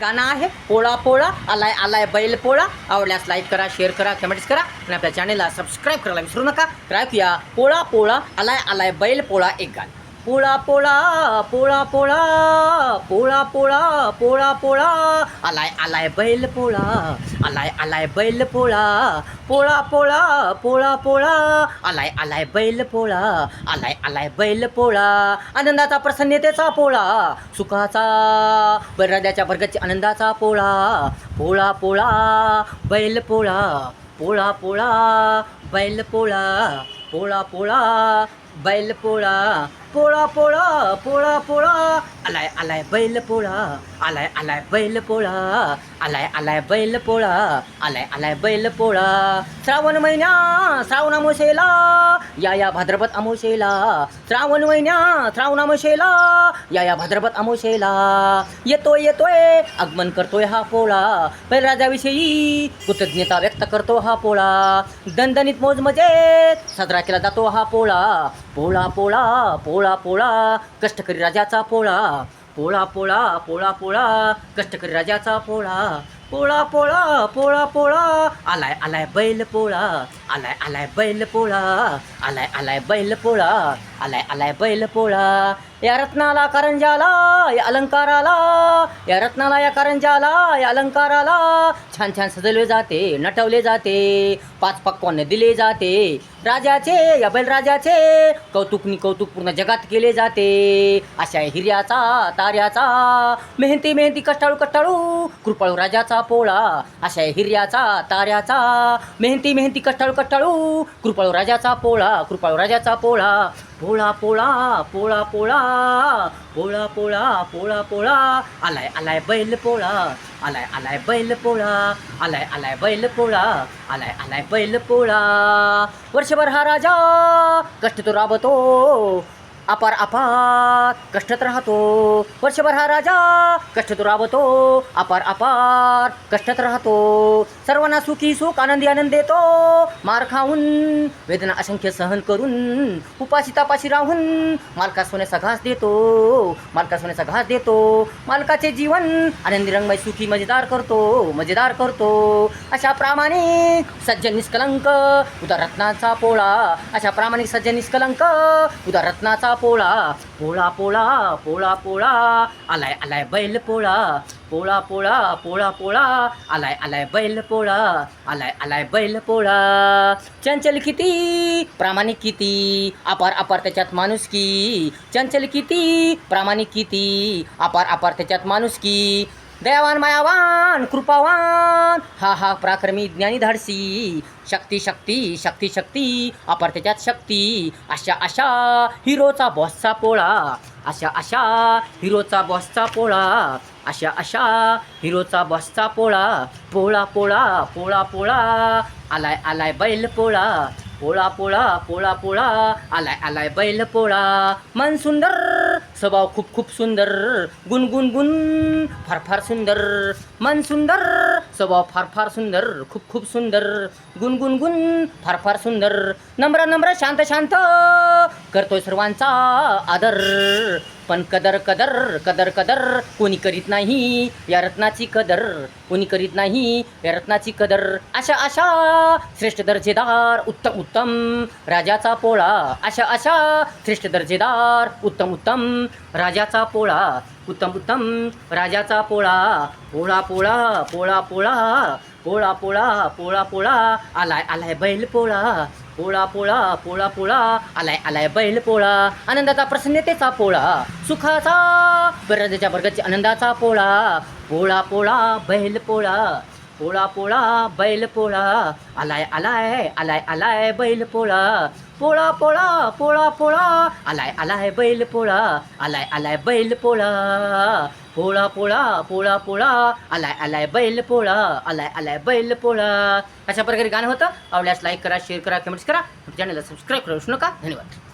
गाणं आहे पोळा पोळा आलाय आलाय बैल पोळा. आवडल्यास लाईक करा शेअर करा कमेंट्स करा आणि आपल्या चॅनेलला सबस्क्राईब करायला विसरू नका. तर ऐकूया पोळा पोळा आलाय आलाय बैल पोळा एक गाणं. पोळा पोळा पोळा पोळा पोळा पोळा पोळा पोळा आलाय आलाय बैल पोळा आलाय आलाय बैल पोळा पोळा पोळा पोळा पोळा आलाय आलाय बैल पोळा आलाय आलाय बैल पोळा आनंदाचा प्रसन्नतेचा पोळा सुखाचा बराद्याच्या वर्गाची आनंदाचा पोळा पोळा पोळा बैल पोळा पोळा पोळा बैल पोळा पोळा पोळा बैल पोळा पोळा पोळा पोळा पोळा. आलाय आलाय बैल पोळा आलाय आलाय बैल पोळा. आलाय आलाय बैल पोळा आलाय आलाय बैल पोळा. श्रावण महिन्या श्रावण अमोशेला या या भाद्रपद अमोशेला श्रावण महिन्या श्रावण अमोशेला या या भाद्रपद अमोशेला येतोय येतोय आगमन करतोय हा पोळा. बैलराजाविषयी कृतज्ञता व्यक्त करतो हा पोळा. दणदणीत मोज मजेत साजरा केला जातो हा पोळा. पोळा पोळा पोळा पोळा कष्टकरी राजाचा पोळा. पोळा पोळा पोळा पोळा कष्टकरी राजाचा पोळा. पोळा पोळा पोळा पोळा. आलाय आलाय बैल पोळा. आलाय आलाय बैल पोळा. आलाय आलाय बैल पोळा. आलाय आलाय बैल पोळा. या रत्नाला करंजाला या अलंकाराला. या रत्नाला या करंजाला या अलंकाराला. छान छान सजवले जाते नटवले जाते. पाच पक्वाने दिले जाते. राजाचे या बैलराजाचे. कौतुकनी कौतुक पूर्ण जगात केले जाते. अशा हिर्याचा ताऱ्याचा. मेहनती मेहनती कष्टाळू कष्टाळू कृपाळू राजाचा. पोळा अशा हिर्याचा ताऱ्याचा मेहंती मेहंती कष्टाळू कष्टाळू कृपाळू राजाचा पोळा कृपाळू राजाचा पोळा पोळा पोळा पोळा पोळा पोळा पोळा पोळा पोळा आलाय आलाय बैल पोळा आलाय आलाय बैल पोळा आलाय आलाय बैल पोळा आलाय आलाय बैल पोळा. वर्षभर हा राजा कष्ट तो राबतो अपार अपार कष्टात राहतो. वर्षभर हा राजा कष्ट राबतो. अपार अपार कष्टात राहतो. सर्वांना सुखी सुख आनंदी आनंद देतो. मार खाऊन वेदना असंख्य सहन करून उपाशी तापाशी राहून मालका सोन्याचा घास देतो मालका सोन्याचा घास देतो मालकाचे जीवन आनंदी रंगमय सुखी मजेदार करतो मजेदार करतो. अशा प्रामाणिक सज्जन निष्कलंक उदा रत्नाचा पोळा. अशा प्रामाणिक सज्जन निष्कलंक उदा रत्नाचा पोळा. पोळा पोळा पोळा पोळा. आलाय आलाय बैल पोळा. पोळा पोळा पोळा पोळा. आलाय आलाय बैल पोळा. आलाय आलाय बैल पोळा. चंचल किती? प्रामाणिक किती? अपार अपार त्याच्यात माणूस की? चंचल किती? प्रामाणिक किती? अपार अपार त्याच्यात माणूस की? दयावान मायावान कृपावान. हा हा पराक्रमी ज्ञानी धाडसी. शक्ती शक्ती शक्ती शक्ती. अपार त्याच्यात शक्ती. अशा अशा हिरोचा बॉसचा पोळा. अशा अशा हिरोचा बॉसचा पोळा. अशा अशा. हिरोचा बसचा पोळा पोळा पोळा पोळा पोळा. आलाय आलाय बैल पोळा. पोळा पोळा पोळा पोळा. आलाय आलाय बैल पोळा. मन सुंदर. स्वभाव खूप खूप सुंदर. गुण गुण गुण. फार फार सुंदर. मन सुंदर. स्वभाव फार फार सुंदर. खूप खूप सुंदर. गुण गुण गुण. फार फार सुंदर. नम्र नम्र शांत शांत. करतोय सर्वांचा आदर. पण कदर कदर कदर कदर कोणी करीत नाही या रत्नाची कदर कोणी करीत नाही या रत्नाची कदर. अशा अशा श्रेष्ठ दर्जेदार उत्तम उत्तम राजाचा पोळा. अशा अशा श्रेष्ठ दर्जेदार उत्तम उत्तम राजाचा पोळा. उत्तम उत्तम राजाचा पोळा. पोळा पोळा पोळा पोळा. पोळा पोळा पोळा पोळा आलाय आलाय बैल पोळा पोळा पोळा पोळा पोळा आलाय आलाय बैल पोळा आनंदाचा प्रसन्नतेचा पोळा सुखाचा बऱ्याच्या वर्गाची आनंदाचा पोळा पोळा पोळा बैल पोळा पोळा पोळा बैल पोळा आलाय आलाय आलाय आलाय बैल पोळा पोळा पोळा पोळा पोळा आलाय आलाय बैल पोळा आलाय आलाय बैल पोळा पोळा पोळा पोळा पोळा आलाय आलाय बैल पोळा आलाय आलाय बैल पोळा अशा प्रकारे गाणं होतं आवडल्यास लाईक करा शेअर करा कमेंट्स करा चॅनलला सबस्क्राईब करू नका धन्यवाद